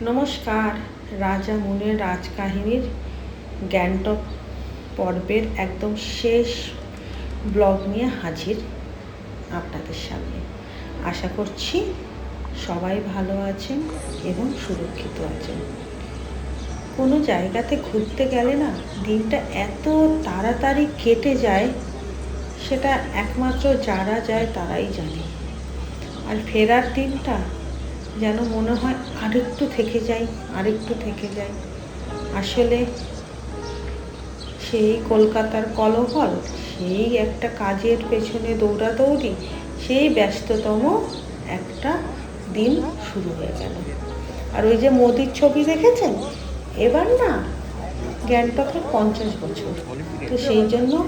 নমস্কার, রাজা মুনের রাজকাহিনীর গ্যাংটক পর্বের একদম শেষ ব্লগ নিয়ে হাজির আপনাদের সামনে। আশা করছি সবাই ভালো আছেন এবং সুরক্ষিত আছেন। কোনো জায়গাতে ঘুরতে গেলে না দিনটা এত তাড়াতাড়ি কেটে যায়, সেটা একমাত্র যারা যায় তারাই জানে। আর ফেরার দিনটা যেন মনে হয় আরেকটু থেকে যাই, আরেকটু থেকে যাই। আসলে সেই কলকাতার কলহল, সেই একটা কাজের পেছনে দৌড়াদৌড়ি, সেই ব্যস্ততম একটা দিন শুরু হয়ে গেল। আর ওই যে মোদির ছবি দেখেছেন? এবার না, গ্যাংটকের পঞ্চাশ বছর। তো সেই জন্য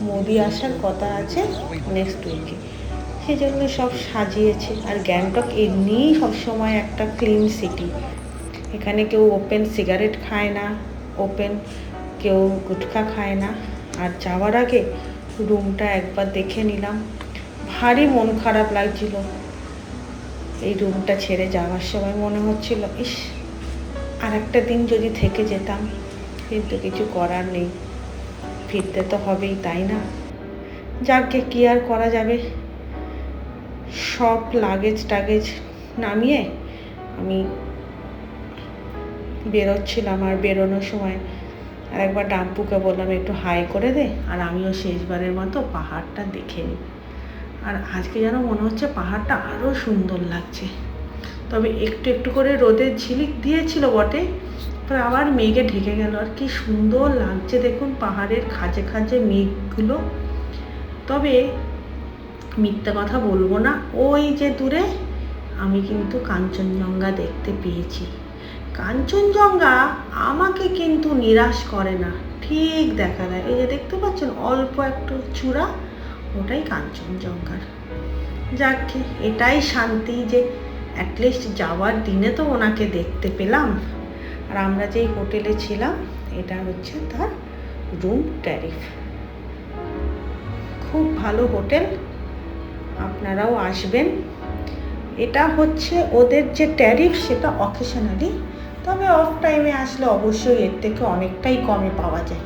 মোদি আসার কথা আছে নেক্সট উইকে সেই জন্য সব সাজিয়েছে। আর গ্যাংটক এমনিই সবসময় একটা ক্লিন সিটি এখানে কেউ ওপেন সিগারেট খায় না ওপেন কেউ গুটখা খায় না। আর যাওয়ার আগে রুমটা একবার দেখে নিলাম। ভারী মন খারাপ লাগছিল। এই রুমটা ছেড়ে যাওয়ার সময় মনে হচ্ছিল, ইস আর একটা দিন যদি থেকে যেতাম, কিন্তু কিছু করার নেই। ফিরতে তো হবেই, তাই না? যাকে কি আর করা যাবে? সব লাগেজ টাগেজ নামিয়ে আমি বেরোচ্ছিলাম আর বেরোনোর সময় আর একবার ডাম্পুকে বললাম, একটু হাই করে দে। আর আমিও শেষবারের মতো পাহাড়টা দেখে নিই। আর আজকে যেন মনে হচ্ছে পাহাড়টা আরও সুন্দর লাগছে। তবে একটু একটু করে রোদের ঝিলিক দিয়েছিল বটে তারপর আবার মেঘে ঢেকে গেল। আর কি সুন্দর লাগছে দেখুন পাহাড়ের খাঁজে খাঁজে মেঘগুলো। তবে মিথ্যা কথা বলব না। ওই যে দূরে আমি কিন্তু কাঞ্চনজঙ্ঘা দেখতে পেয়েছি। কাঞ্চনজঙ্ঘা আমাকে কিন্তু নিরাশ করে না। ঠিক দেখা দেয় এই যে দেখতে পাচ্ছেন, অল্প একটু চূড়া, ওটাই কাঞ্চনজঙ্ঘার। যাকে, এটাই শান্তি যে অ্যাটলিস্ট যাওয়ার দিনে তো ওনাকে দেখতে পেলাম। আর আমরা যেই হোটেলে ছিলাম, এটা হচ্ছে তার রুম ট্যারিফ খুব ভালো হোটেল আপনারাও আসবেন। এটা হচ্ছে ওদের যে ট্যারিফ সেটা অকেশনালি তবে অফ টাইমে আসলে অবশ্যই এর থেকে অনেকটাই কমে পাওয়া যায়।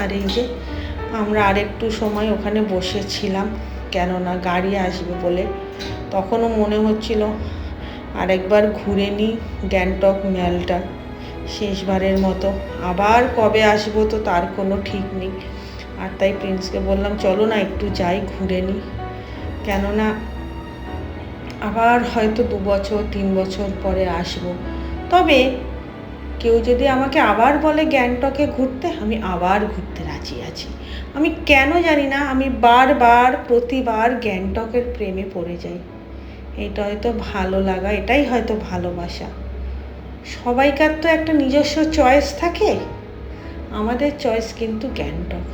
আর এই যে আমরা আরেকটু সময় ওখানে বসেছিলাম, কেননা গাড়ি আসবে বলে। তখনও মনে হচ্ছিল, আরেকবার ঘুরে নিই গ্যাংটক, ম্যালটা। শেষবারের মতো। আবার কবে আসব তো তার কোনো ঠিক নেই। আর তাই প্রিন্সকে বললাম, চলো না, একটু যাই, ঘুরে নিই কেননা আবার হয়তো দু বছর, তিন বছর পরে আসব। তবে কেউ যদি আমাকে আবার বলে গ্যাংটকে ঘুরতে, আমি আবার ঘুরতে রাজি আছি। আমি কেন জানি না, আমি বারবার, প্রতিবার গ্যাংটকের প্রেমে পড়ে যাই। এটা হয়তো ভালো লাগা, এটাই হয়তো ভালোবাসা। সবাইকার তো একটা নিজস্ব চয়েস থাকে। আমাদের চয়েস কিন্তু গ্যাংটক।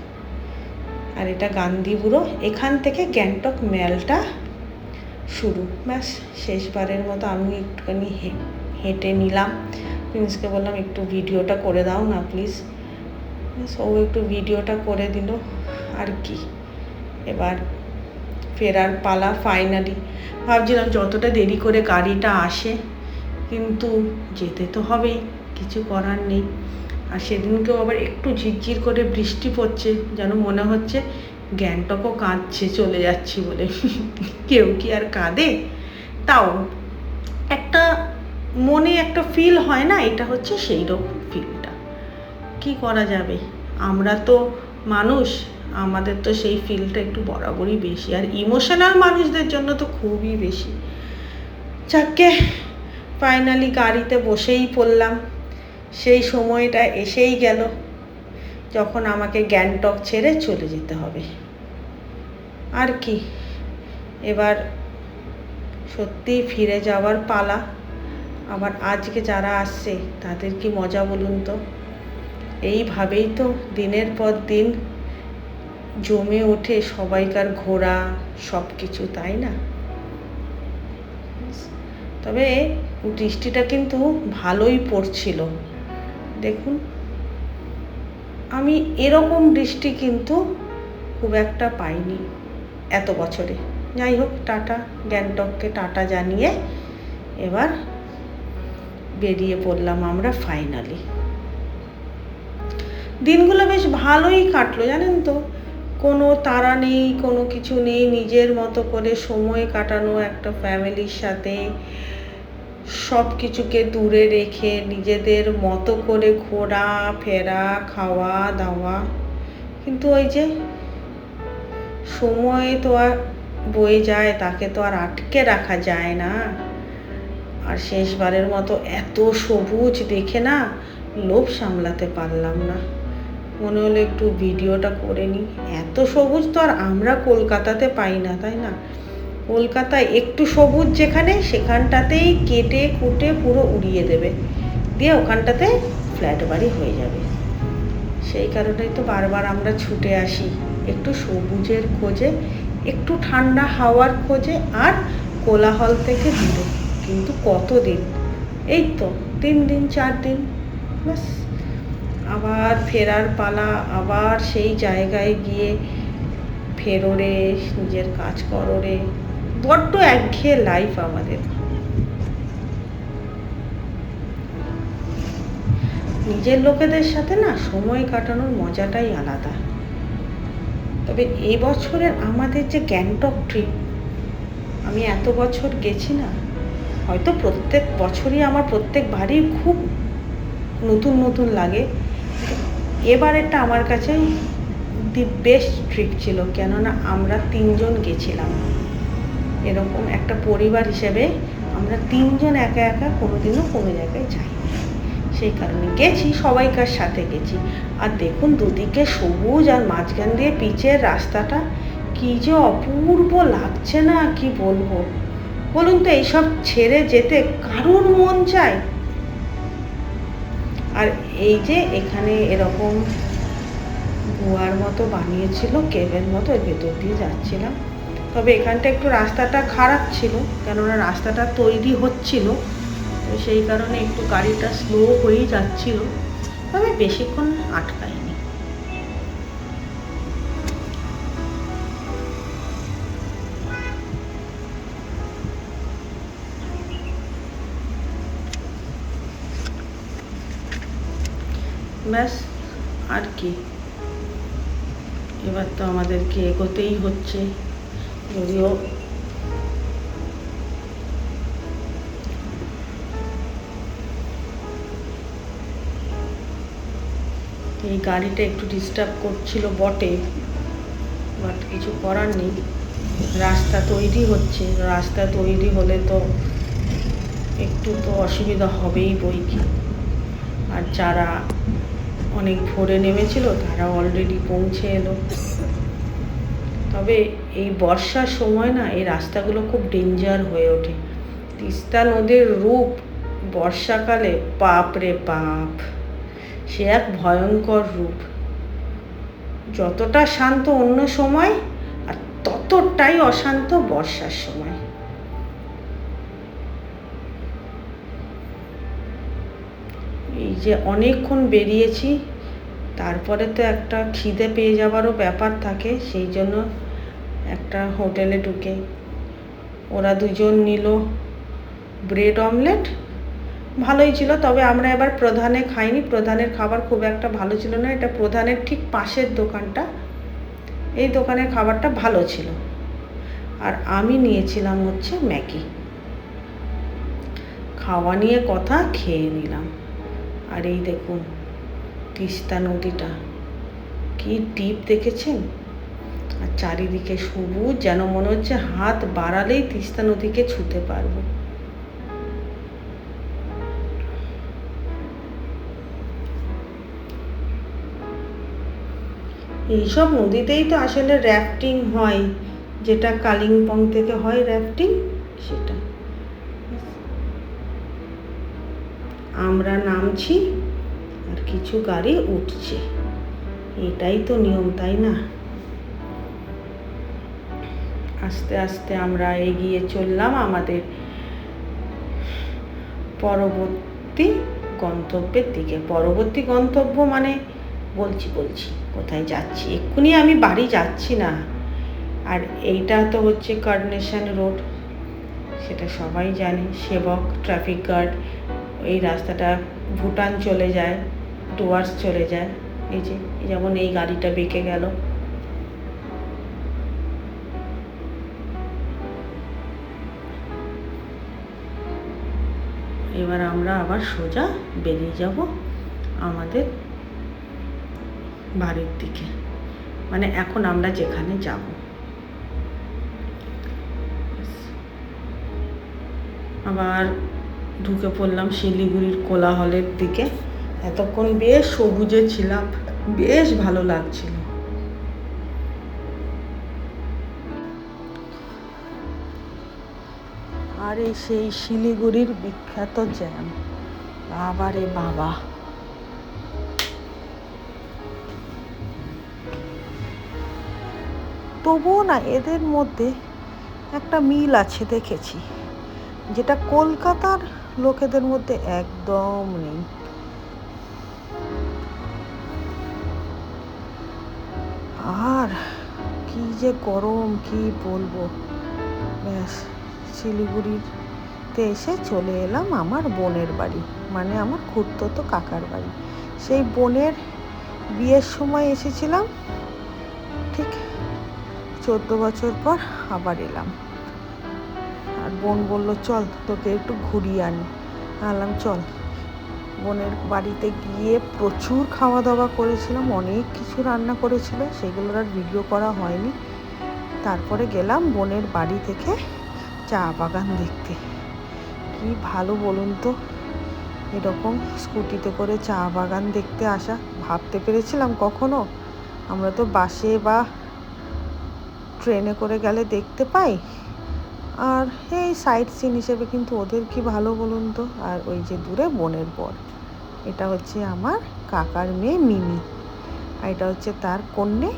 আর এটা গান্ধীবুড়ো এখান থেকে গ্যাংটক মেলটা শুরু। ব্যাস, শেষবারের মতো আমি একটুখানি হেঁটে নিলাম। প্রিন্সকে বললাম, একটু ভিডিওটা করে দাও না প্লিজ ও একটু ভিডিওটা করে দিল। আর কি? এবার ফেরার পালা ফাইনালি ভাবছিলাম, যতটা দেরি করে গাড়িটা আসে কিন্তু যেতে তো হবেই, কিছু করার নেই। আর সেদিনকেও আবার একটু ঝিরঝির করে বৃষ্টি পড়ছে, যেন মনে হচ্ছে গ্যাংটকও কাঁদছে, চলে যাচ্ছি বলে। কেউ কি আর কাঁদে? তাও একটা মনে একটা ফিল হয় না, এটা হচ্ছে সেই রকম ফিলটা কি করা যাবে? আমরা তো মানুষ, আমাদের তো সেই ফিলটা একটু বরাবরই বেশি। আর ইমোশনাল মানুষদের জন্য তো খুবই বেশি। যাকে ফাইনালি গাড়িতে বসেই পড়লাম। সেই সময়টা এসেই গেল, যখন আমাকে গ্যাংটক ছেড়ে চলে যেতে হবে। আর কি, এবার সত্যি ফিরে যাওয়ার পালা। আবার আজকে যারা আসছে, তাদের কি মজা বলুন তো? এইভাবেই তো দিনের পর দিন জমে ওঠে সবাইকার ঘোরা সব কিছু তাই না? তবে বৃষ্টিটা কিন্তু ভালোই পড়ছিল। দেখুন, আমি এরকম বৃষ্টি কিন্তু খুব একটা পাইনি এত বছরে। যাই হোক, টাটা, গ্যাংটককে টাটা জানিয়ে এবার বেরিয়ে পড়লাম আমরা ফাইনালি। দিনগুলো বেশ ভালোই কাটলো, জানেন তো? কোনো তাড়া নেই, কোনো কিছু নেই, নিজের মতো করে সময় কাটানো একটা ফ্যামিলির সাথে। সব কিছুকে দূরে রেখে নিজেদের মতো করে ঘোরা, ফেরা, খাওয়া, দাওয়া। কিন্তু ওই যে সময় তো আর বয়ে যায়, তাকে তো আর আটকে রাখা যায় না। আর শেষবারের মতো এত সবুজ দেখে না লোভ সামলাতে পারলাম না। মনে হলো একটু ভিডিওটা করে নিই। এত সবুজ তো আর আমরা কলকাতাতে পাই না, তাই না? কলকাতায় একটু সবুজ যেখানে, সেখানটাতেই কেটে কুটে পুরো উড়িয়ে দেবে। দিয়ে ওখানটাতে ফ্ল্যাট বাড়ি হয়ে যাবে। সেই কারণেই তো বারবার আমরা ছুটে আসি। একটু সবুজের খোঁজে, একটু ঠান্ডা হাওয়ার খোঁজে আর কোলাহল থেকে দূরে। কিন্তু কতদিন? এই তো তিন দিন, চার দিন। ব্যাস। আবার ফেরার পালা, আবার সেই জায়গায় গিয়ে ফেরো রে নিজের কাজ করো রে বড্ড একঘেয়ে লাইফ আমাদের। নিজের লোকেদের সাথে না সময় কাটানোর মজাটাই আলাদা। তবে এই বছরের আমাদের যে গ্যাংটক ট্রিপ আমি এত বছর গেছি না, হয়তো প্রত্যেক বছরই আমার প্রত্যেক বাড়ি খুব নতুন নতুন লাগে। এবারেরটা আমার কাছে দি বেস্ট ট্রিপ ছিল, কেননা আমরা তিনজন গেছিলাম। এরকম একটা পরিবার হিসেবে আমরা তিনজন একা একা কোনোদিনও কোনো জায়গায় যাই সেই কারণে গেছি, সবাইকার সাথে গেছি। আর দেখুন, দুদিকে সবুজ আর মাঝখান দিয়ে পিচের রাস্তাটা, কি যে অপূর্ব লাগছে না, কি বলব? বলুন তো, এইসব ছেড়ে যেতে কারুর মন চায়? আর এই যে এখানে এরকম গুয়ার মতো বানিয়েছিল কেবের মতো, এর ভেতর দিয়ে যাচ্ছিলাম। তবে এখানটা একটু রাস্তাটা খারাপ ছিল, কেননা রাস্তাটা তৈরি হচ্ছিল। তো সেই কারণে একটু গাড়িটা স্লো হয়েই যাচ্ছিল, তবে বেশিক্ষণ আটকায়নি। ব্যাস, আর কি। এবার তো আমাদেরকে এগোতেই হচ্ছে। যদিও এই গাড়িটা একটু ডিস্টার্ব করছিল বটে বাট কিছু করার নেই। রাস্তা তৈরি হচ্ছে, রাস্তা তৈরি হলে তো একটু তো অসুবিধা হবেই বই কি আর যারা অনেক ভোরে নেমেছিল তারা অলরেডি পৌঁছে এলো। তবে এই বর্ষার সময় না এই রাস্তাগুলো খুব ডেঞ্জার হয়ে ওঠে। তিস্তা নদীর রূপ বর্ষাকালে পাপ রে পাপ সে এক ভয়ঙ্কর রূপ। যতটা শান্ত অন্য সময়, আর ততটাই অশান্ত বর্ষার সময়। এই যে অনেকক্ষণ বেরিয়েছি, তারপরে তো একটা খিদে পেয়ে যাওয়ারও ব্যাপার থাকে, সেই জন্য একটা হোটেলে ঢুকে। ওরা দুজন নিল ব্রেড অমলেট। ভালোই ছিল, তবে আমরা এবার প্রধানে খাইনি। প্রধানের খাবার খুব একটা ভালো ছিল না। এটা প্রধানের ঠিক পাশের দোকানটা। এই দোকানের খাবারটা ভালো ছিল। আর আমি নিয়েছিলাম হচ্ছে ম্যাগি। খাওয়া নিয়ে কথা খেয়ে নিলাম। আর এই দেখুন, তিস্তা নদীটা। কি ডিপ দেখেছেন? আর চারিদিকে সবুজ যেন মনে হচ্ছে হাত বাড়ালেই তিস্তা নদীকে ছুতে পারব। এইসব নদীতেই তো আসলে র্যাফটিং হয়। যেটা কালিম্পং থেকে হয় র্যাফটিং সেটা। আমরা নামছি আর কিছু গাড়ি উঠছে। এটাই তো নিয়ম, তাই না? আস্তে আস্তে আমরা এগিয়ে চললাম আমাদের পরবর্তী গন্তব্যের দিকে। পরবর্তী গন্তব্য মানে বলছি বলছি, কোথায় যাচ্ছি? এক্ষুনি আমি বাড়ি যাচ্ছি না। আর এইটা তো হচ্ছে কর্নেশন রোড সেটা সবাই জানে, সেবক ট্রাফিক গার্ড এই রাস্তাটা ভুটান চলে যায়, ডুয়ার্স চলে যায়, এই যে যেমন এই গাড়িটা বেঁকে গেল। এবার আমরা আবার সোজা বেরিয়ে যাব আমাদের বাড়ির দিকে। মানে এখন আমরা যেখানে যাব। আবার ঢুকে পড়লাম শিলিগুড়ির কোলাহলের দিকে। এতক্ষণ বেশ সবুজে ছিলাম। বেশ ভালো লাগছিল। আর সেই শিলিগুড়ির বিখ্যাত জ্যাম। বাবারে বাবা। তবুও না, এদের মধ্যে একটা মিল আছে দেখেছি, যেটা কলকাতার লোকেদের মধ্যে একদম নেই। আর কি যে গরম, কি বলব? ব্যাস। শিলিগুড়িতে এসে চলে এলাম আমার বোনের বাড়ি মানে আমার তো কাকার বাড়ি। সেই বোনের বিয়ের সময় এসেছিলাম, ঠিক চোদ্দ বছর পর আবার এলাম। আর বোন বলল, চল তোকে একটু ঘুরিয়ে আনি। আনলাম চল। বোনের বাড়িতে গিয়ে প্রচুর খাওয়া দাওয়া করেছিলাম, অনেক কিছু রান্না করেছিল, সেগুলোর আর ভিডিও করা হয়নি। তারপরে গেলাম বোনের বাড়ি থেকে চা বাগান দেখতে। কি ভালো বলুন তো? এরকম স্কুটিতে করে চা বাগান দেখতে আসা, ভাবতে পেরেছিলাম কখনো? আমরা তো বাসে বা ট্রেনে করে গেলে দেখতে পাই। আর এই সাইট সিন হিসেবে কিন্তু ওদের কি ভালো বলুন তো? আর ওই যে দূরে বোনের বর। এটা হচ্ছে আমার কাকার মেয়ে মিমি। আর এটা হচ্ছে তার কন্যে,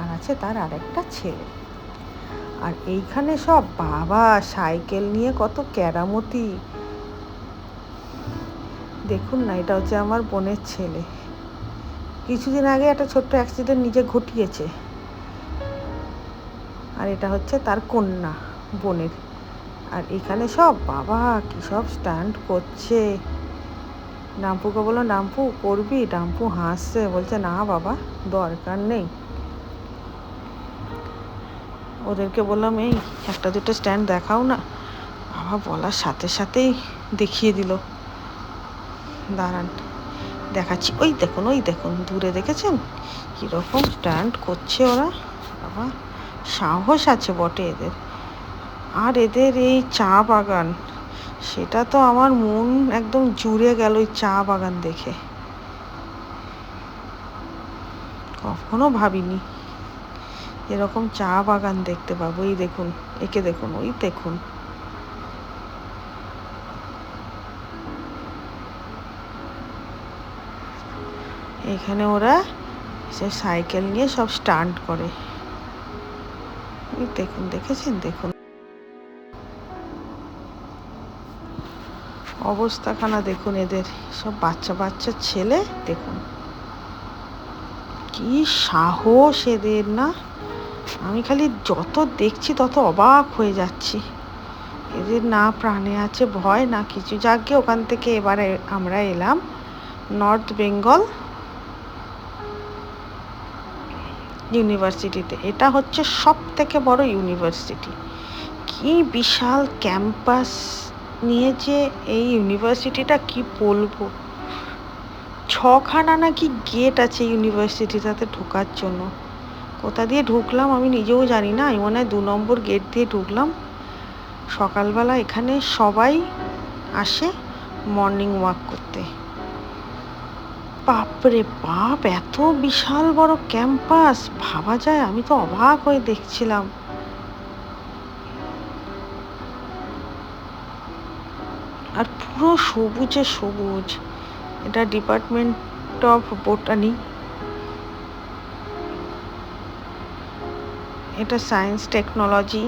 আর আছে তার আরেকটা ছেলে। আর এইখানে সব বাবা সাইকেল নিয়ে কত কেরামতি। দেখুন না, এটা হচ্ছে আমার বোনের ছেলে। কিছুদিন আগে একটা ছোট্ট অ্যাক্সিডেন্ট নিজে ঘটিয়েছে। আর এটা হচ্ছে তার কন্যা, বোনের। আর এখানে সব বাবা কি সব স্ট্যান্ড করছে। ডাম্পুকে বলল, ডাম্পু, করবি? ডাম্পু হাসছে, বলছে, না বাবা, দরকার নেই। ওদেরকে বললাম, এই, একটা দুটো স্ট্যান্ড দেখাও না। বাবা বলার সাথে সাথেই দেখিয়ে দিল। দাঁড়ান, দেখাচ্ছি। ওই দেখুন ওই দেখুন, দূরে দেখেছেন? কীরকম স্ট্যান্ড করছে ওরা? বাবা, সাহস আছে বটে এদের। আর এদের এই চা বাগান, সেটা তো আমার মন একদম জুড়ে গেল ওই চা বাগান দেখে। কখনো ভাবিনি। এরকম চা বাগান দেখতে পাবো। এই দেখুন, একে দেখুন, ওই দেখুন। এখানে ওরা সে সাইকেল নিয়ে সব স্টান্ট করে। দেখুন, দেখেছেন? দেখুন। অবস্থাখানা দেখুন এদের। সব বাচ্চা বাচ্চা ছেলে, দেখুন। কি সাহস এদের, না? আমি খালি যত দেখছি তত অবাক হয়ে যাচ্ছি। এদের না প্রাণে আছে ভয়, না কিছু। যাকে ওখান থেকে এবারে আমরা এলাম নর্থ বেঙ্গল ইউনিভার্সিটিতে। এটা হচ্ছে সব থেকে বড় ইউনিভার্সিটি। কি বিশাল ক্যাম্পাস নিয়ে যে এই ইউনিভার্সিটিটা কি বলব? ছখানা নাকি গেট আছে ইউনিভার্সিটিটাতে ঢোকার জন্য। কোথা দিয়ে ঢুকলাম আমি নিজেও জানি না। আমি মনে হয় দু নম্বর গেট দিয়ে ঢুকলাম। সকালবেলা এখানে সবাই আসে মর্নিং ওয়াক করতে। বাপরে বাপ, এত বিশাল বড় ক্যাম্পাস ভাবা যায়, আমি তো অবাক হয়ে দেখছিলাম। আর পুরো সবুজে সবুজ। এটা ডিপার্টমেন্ট অফ বোটানি এটা সায়েন্স টেকনোলজি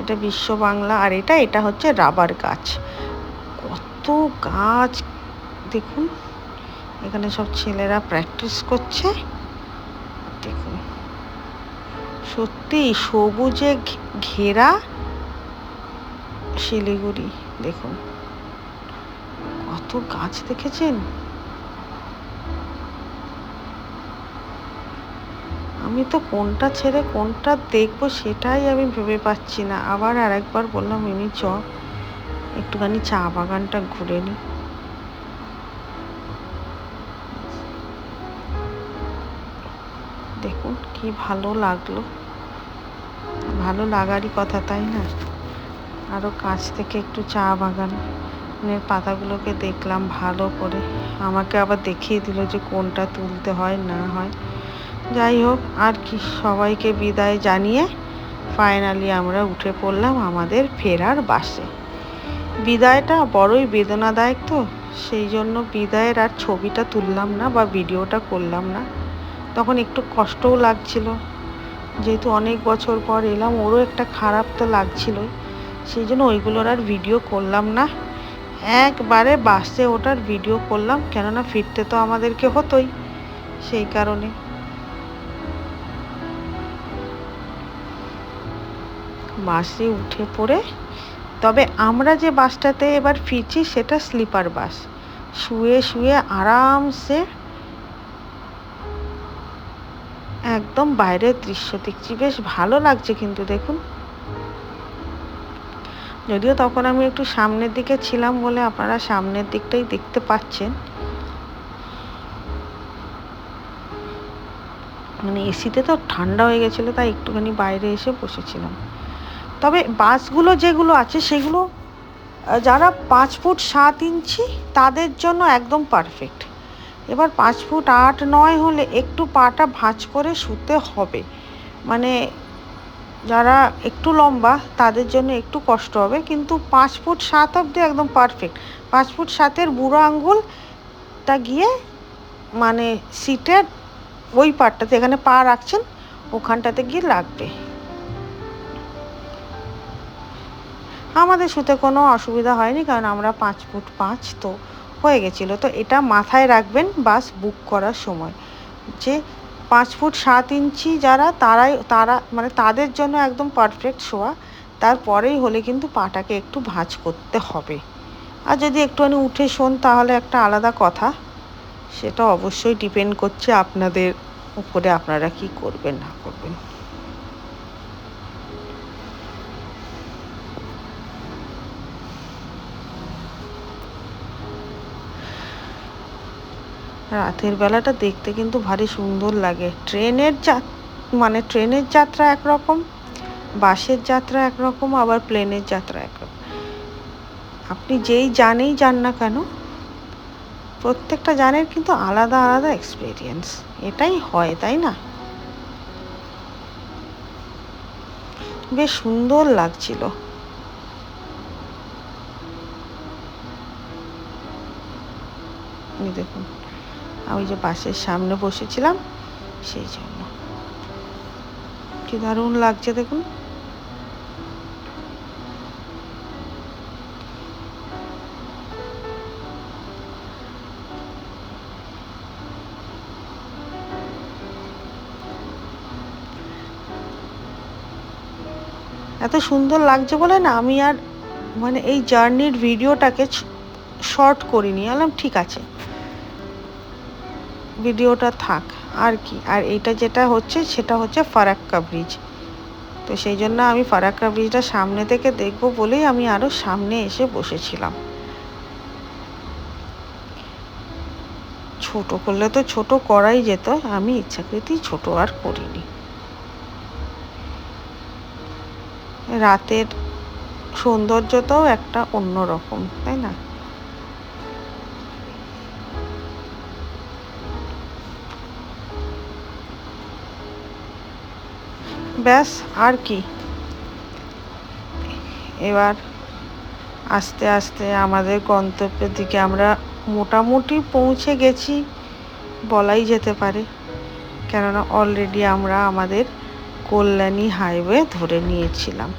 এটা বিশ্ব বাংলা, আর এটা এটা হচ্ছে রাবার গাছ। কত গাছ, দেখুন, এখানে সব ছেলেরা প্র্যাকটিস করছে। দেখুন সত্যি সবুজে ঘেরা শিলিগুড়ি, দেখুন। কত গাছ দেখেছেন? আমি তো কোনটা ছেড়ে কোনটা দেখব সেটাই আমি ভেবে পাচ্ছি না। আবার আর একবার বললাম, মিমি, চ। একটুখানি চা বাগানটা ঘুরে নি। দেখুন, কি ভালো লাগল। ভালো লাগারই কথা, তাই না? আরও কাছ থেকে একটু চা বাগানের পাতাগুলোকে দেখলাম ভালো করে। আমাকে আবার দেখিয়ে দিল যে কোনটা তুলতে হয়, না হয়। যাই হোক, আর কি সবাইকে বিদায় জানিয়ে ফাইনালি আমরা উঠে পড়লাম আমাদের ফেরার বাসে। বিদায়টা বড়ই বেদনাদায়ক তো, সেই জন্য বিদায়ের আর ছবিটা তুললাম না বা ভিডিওটা করলাম না। তখন একটু কষ্টও লাগছিল। যেহেতু অনেক বছর পর এলাম, ওরও একটা খারাপ তো লাগছিলই। সেই জন্য ওইগুলোর আর ভিডিও করলাম না। একবারে বাসে ওটার ভিডিও করলাম, কেননা ফিরতে তো আমাদেরকে হতোই সেই কারণে। বাসে উঠে পড়ে। তবে আমরা যে বাসটাতে এবার ফিরছি সেটা স্লিপার বাস। শুয়ে শুয়ে আরামসে একদম বাইরের দৃশ্য দেখছি। বেশ ভালো লাগছে কিন্তু দেখুন। যদিও তখন আমি একটু সামনের দিকে ছিলাম বলে আপনারা সামনের দিকটাই দেখতে পাচ্ছেন। মানে এসিতে তো ঠান্ডা হয়ে গেছিল, তাই একটুখানি বাইরে এসে বসেছিলাম। তবে বাসগুলো যেগুলো আছে সেগুলো যারা পাঁচ ফুট সাত ইঞ্চি, তাদের জন্য একদম পারফেক্ট এবার পাঁচ ফুট আট নয় হলে একটু পাটা ভাঁজ করে শুতে হবে। মানে যারা একটু লম্বা, তাদের জন্য একটু কষ্ট হবে। কিন্তু পাঁচ ফুট সাত অবধি একদম পারফেক্ট পাঁচ ফুট সাতের বুড়ো আঙ্গুলটা গিয়ে মানে সিটের ওই পাটটাতে, এখানে পা রাখছেন, ওখানটাতে গিয়ে লাগবে। আমাদের শুতে কোনো অসুবিধা হয়নি, কারণ আমরা পাঁচ ফুট পাঁচ তো হয়ে গেছিল। তো এটা মাথায় রাখবেন বাস বুক করার সময়। যে পাঁচ ফুট সাত ইঞ্চি যারা, তারাই, তারা মানে তাদের জন্য একদম পারফেক্ট শোয়া। তারপরেই হলে কিন্তু পাটাকে একটু ভাঁজ করতে হবে। আর যদি একটুখানি উঠে শোন, তাহলে একটা আলাদা কথা। সেটা অবশ্যই ডিপেন্ড করছে আপনাদের উপরে, আপনারা কি করবেন, না করবেন। রাতের বেলাটা দেখতে কিন্তু ভারী সুন্দর লাগে। ট্রেনের যা মানে ট্রেনের যাত্রা একরকম, বাসের যাত্রা একরকম, আবার প্লেনের যাত্রা একরকম। আপনি যেই জানেই যান না কেন, প্রত্যেকটা জানের কিন্তু আলাদা আলাদা এক্সপিরিয়েন্স এটাই হয়, তাই না? বেশ সুন্দর লাগছিল। আমি যে বাসের সামনে বসেছিলাম, সেই জন্য। কি দারুণ লাগছে দেখুন। এত সুন্দর লাগছে বলে না আমি আর মানে এই জার্নির ভিডিওটাকে শর্ট করিনি। বললাম, ঠিক আছে। ভিডিওটা থাক, আর কি। আর এইটা যেটা হচ্ছে, সেটা হচ্ছে ফারাক্কা ব্রিজ। তো সেই জন্য আমি ফারাক্কা ব্রিজটা সামনে থেকে দেখব বলেই আমি আরও সামনে এসে বসেছিলাম। ছোট করলে তো ছোট করাই যেত, আমি ইচ্ছাকৃতি ছোট আর করিনি। রাতের সৌন্দর্যটাও একটা অন্যরকম, তাই না? ব্যাস, আর কি। এবার আস্তে আস্তে আমাদের গন্তব্যের দিকে আমরা মোটামুটি পৌঁছে গেছি, বলাই যেতে পারে। কেননা অলরেডি আমরা আমাদের কল্যাণী হাইওয়ে ধরে নিয়েছিলাম।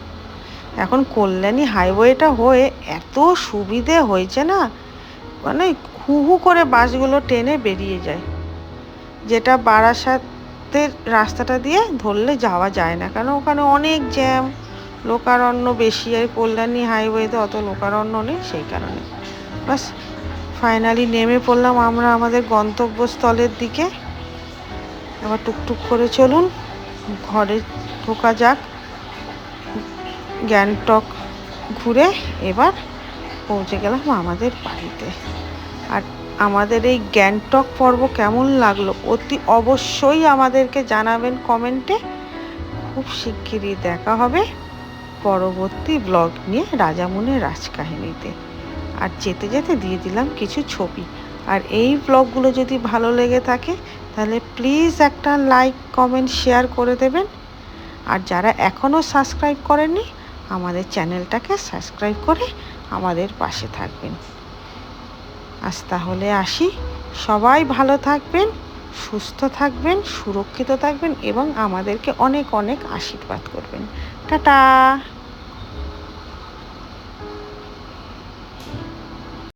এখন কল্যাণী হাইওয়েটা হয়ে এত সুবিধে হয়েছে না মানে হু হু করে বাসগুলো টেনে বেরিয়ে যায়। যেটা বারাসাত নর্থের রাস্তাটা দিয়ে ধরলে যাওয়া যায় না। কারণ ওখানে অনেক জ্যাম, লোকারণ্য বেশি, আর কল্যাণী হাইওয়েতে অত লোকারণ্য নেই সেই কারণে। বাস ফাইনালি নেমে পড়লাম আমরা আমাদের গন্তব্যস্থলের দিকে। এবার টুকটুক করে চলুন, ঘরে ঢোকা যাক। গ্যাংটক ঘুরে এবার পৌঁছে গেলাম আমাদের বাড়িতে। আমাদের এই গ্যাংটক পর্ব কেমন লাগল? অতি অবশ্যই আমাদেরকে জানাবেন কমেন্টে। খুব শিগগিরই দেখা হবে পরবর্তী ব্লগ নিয়ে রাজামুনের রাজকাহিনীতে। আর যেতে যেতে দিয়ে দিলাম কিছু ছবি। আর এই ব্লগগুলো যদি ভালো লেগে থাকে, তাহলে প্লিজ একটা লাইক কমেন্ট শেয়ার করে দেবেন। আর যারা এখনও সাবস্ক্রাইব করেননি, আমাদের চ্যানেলটাকে সাবস্ক্রাইব করে আমাদের পাশে থাকবেন। আজ তাহলে আসি। সবাই ভালো থাকবেন, সুস্থ থাকবেন, সুরক্ষিত থাকবেন এবং আমাদেরকে অনেক অনেক আশীর্বাদ করবেন। টাটা!